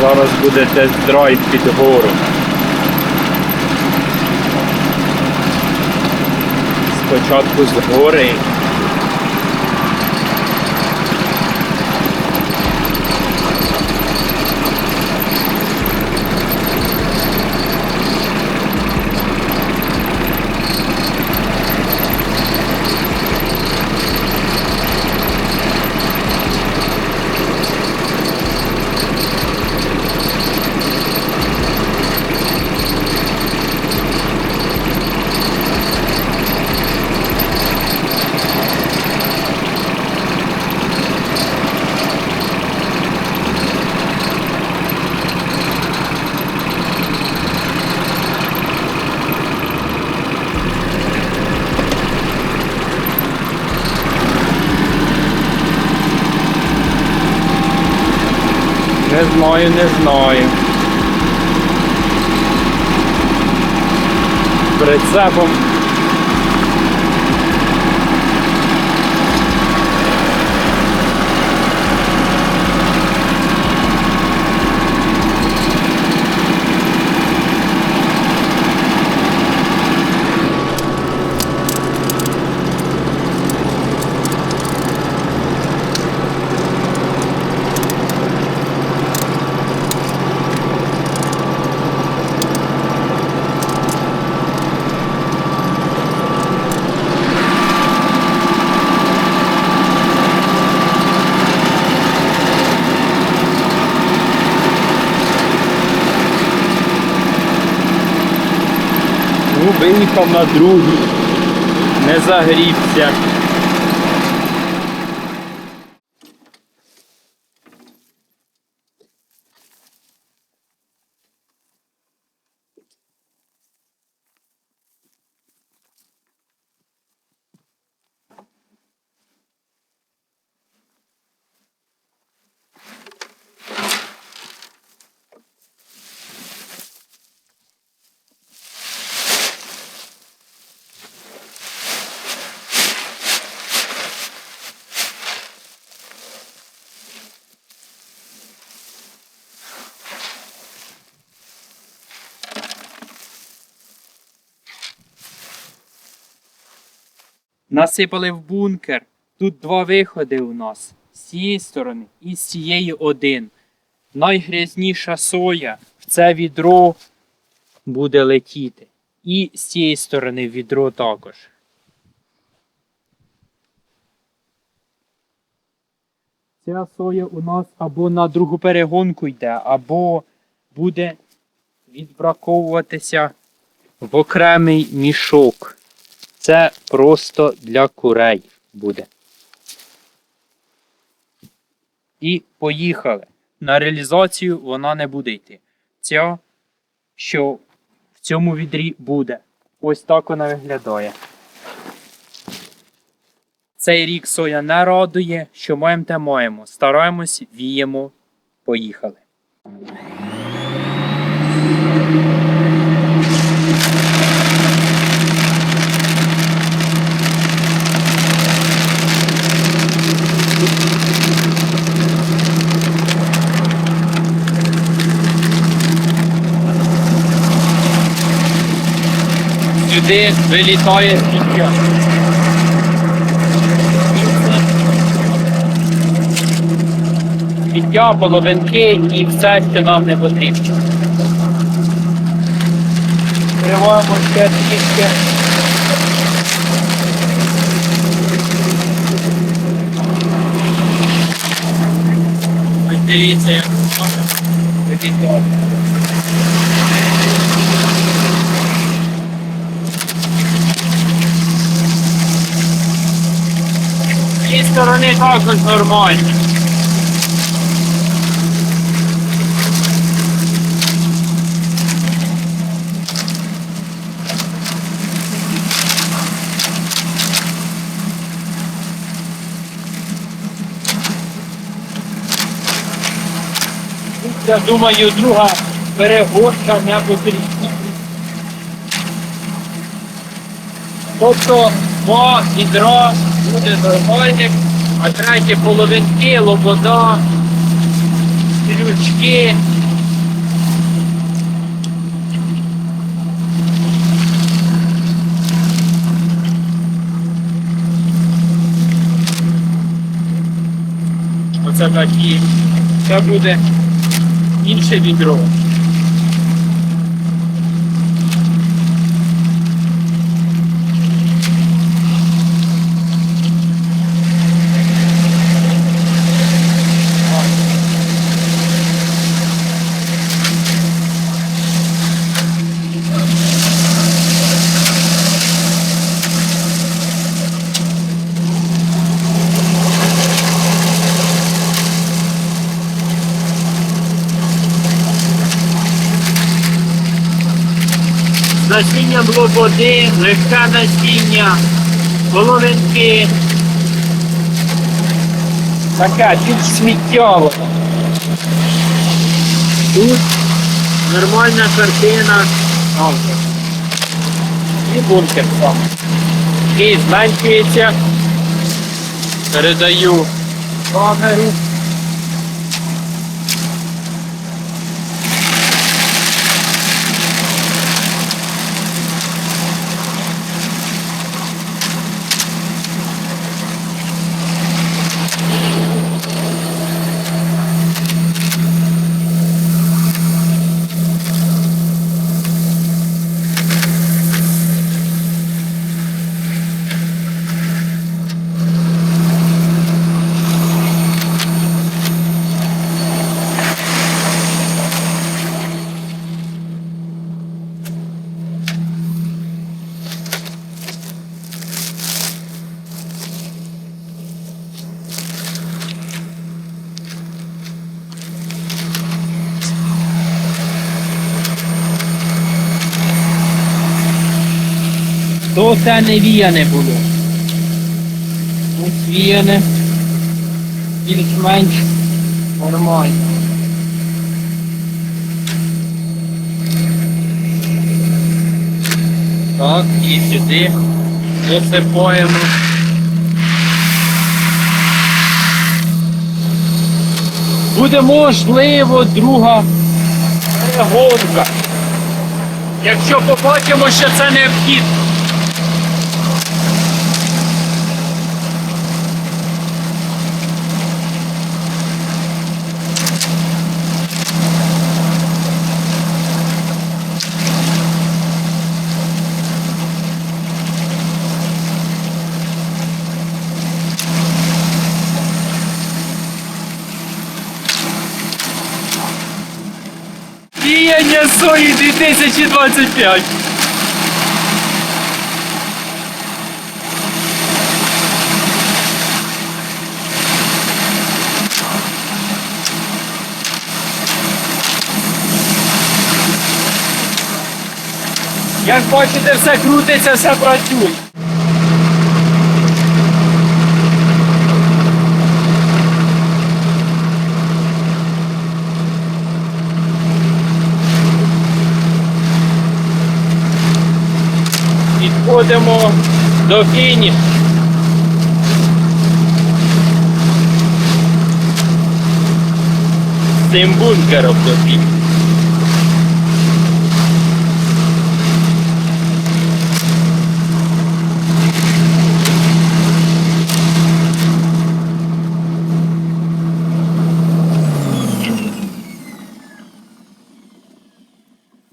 Зараз буде тест-драйв під гору. Спочатку з гори. Не знаю, не знаю. Прицепом. Виїхав на другий. Не загрівся. Насипали в бункер. Тут два виходи у нас. З цієї сторони і з цієї один. Найгрязніша соя в це відро буде летіти. І з цієї сторони відро також. Ця соя у нас або на другу перегонку йде, або буде відбраковуватися в окремий мішок. Це просто для курей буде. І поїхали. На реалізацію вона не буде йти. Ця, що в цьому відрі буде. Ось так вона виглядає. Цей рік соя не радує, що маємо те маємо. Стараємось, віємо, поїхали. Сюди вилітає сміття. Сміття, половинки і все, що нам не потрібно. Триваємо ще трішки. Ось дивіться, як воно вилітає. Сторони також нормально. Я думаю, друга перегорка не потрібна. Тобто два відра буде нормальник, а треті половинки, лобода, ключки. Оце такі. Це буде інше відро. Насіння води, легке насіння, половинки. Таке більш сміттєво. Тут нормальна картина. І бункер сам. Який зменшується. Передаю камеру. То це не віяне було. Ось віяне. Більш-менш нормально. Так, і сюди засипаємо. Буде можливо друга перегонка. Якщо побачимо, що це необхідно. Діяння сої 2025. Як бачите, все крутиться, все працює. Підходимо до фінішу. Цим бункером до фінішу.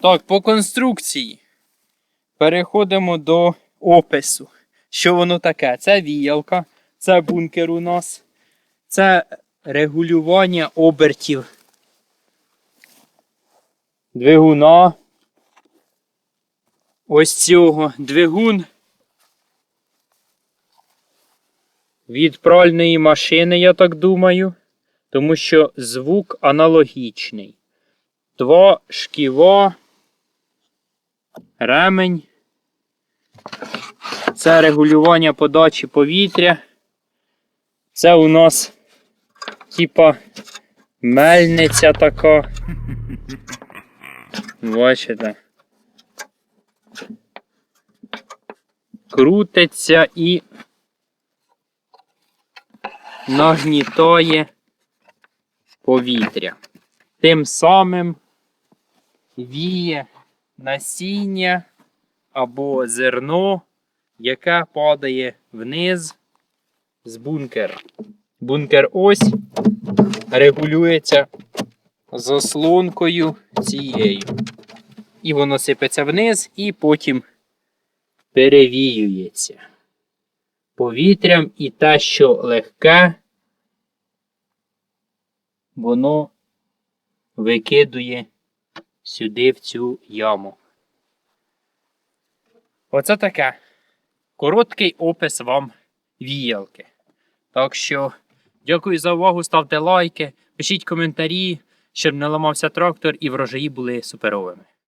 Так, по конструкції. Переходимо до опису. Що воно таке? Це віялка, це бункер у нас, це регулювання обертів двигуна. Ось цього двигун від пральної машини, я так думаю, тому що звук аналогічний. Два шківа ремень. Це регулювання подачі повітря. Це у нас типа мельниця така. Бачите. Крутиться і нагнітає повітря. Тим самим віє насіння або зерно, яке падає вниз з бункера. Бункер ось регулюється заслонкою цією. І воно сипеться вниз і потім перевіюється повітрям і те, що легке, воно викидує сюди в цю яму. Оце таке. Короткий опис вам віялки. Так що, дякую за увагу, ставте лайки, пишіть коментарі, щоб не ламався трактор і врожаї були суперовими.